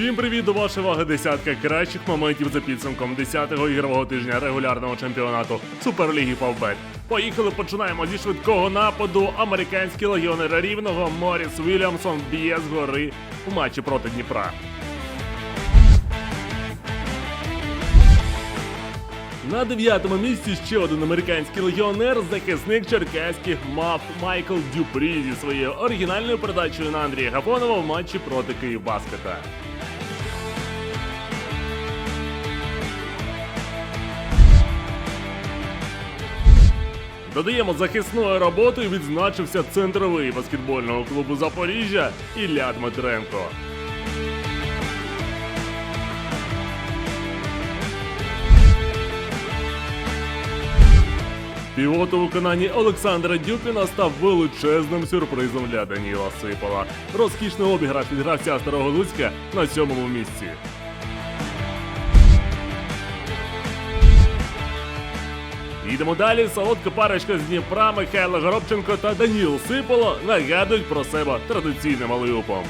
Всім привіт до вашої ваги десятка кращих моментів за підсумком 10-го ігрового тижня регулярного чемпіонату Суперліги Фавбет. Поїхали, починаємо зі швидкого нападу. Американський легіонер рівного Моріс Вільямсон б'є з гори у матчі проти Дніпра. На дев'ятому місці ще один американський легіонер, захисник черкаських мав Майкл Дюпрі зі своєю оригінальною передачею на Андрія Гапонова в матчі проти Київбаскета. Додаємо захисною роботою відзначився центровий баскетбольного клубу Запоріжжя Ілля Дмитренко. Півот у виконанні Олександра Дюпіна став величезним сюрпризом для Даніла Сипола. Розкішний обіграш від гравця Старого Луцька на сьомому місці. Їдемо далі. Солодка парочка з Дніпра Михайло Горобченко та Даніл Сиполо нагадують про себе традиційним алеюпом.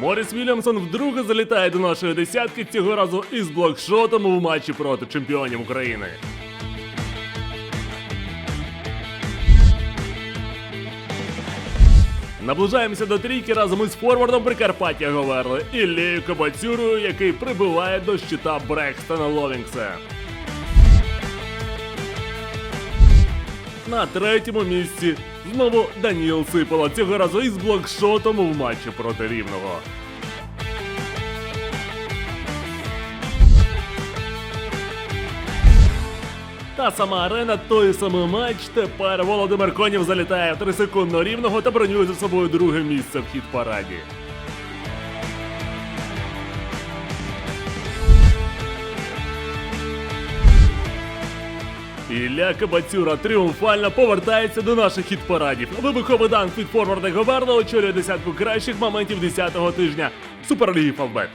Моріс Вільямсон вдруге залітає до нашої десятки цього разу із блокшотом у матчі проти чемпіонів України. Наближаємося до трійки разом із форвардом Прикарпаття Говерли Іллею Кабацюрою, який прибиває до щита Брекстона Ловінгса. На третьому місці знову Даніл Сипола, цього разу із блокшотом у матчі проти рівного. Та сама арена, той самий матч. Тепер Володимир Конів залітає в 3 секундно рівного та бронює за собою друге місце в хіт параді. Ілля Кабацюра тріумфально повертається до наших хіт-парадів. Вибуховий данк від форварда Говерла очолює десятку кращих моментів 10-го тижня Суперліги Фавбет.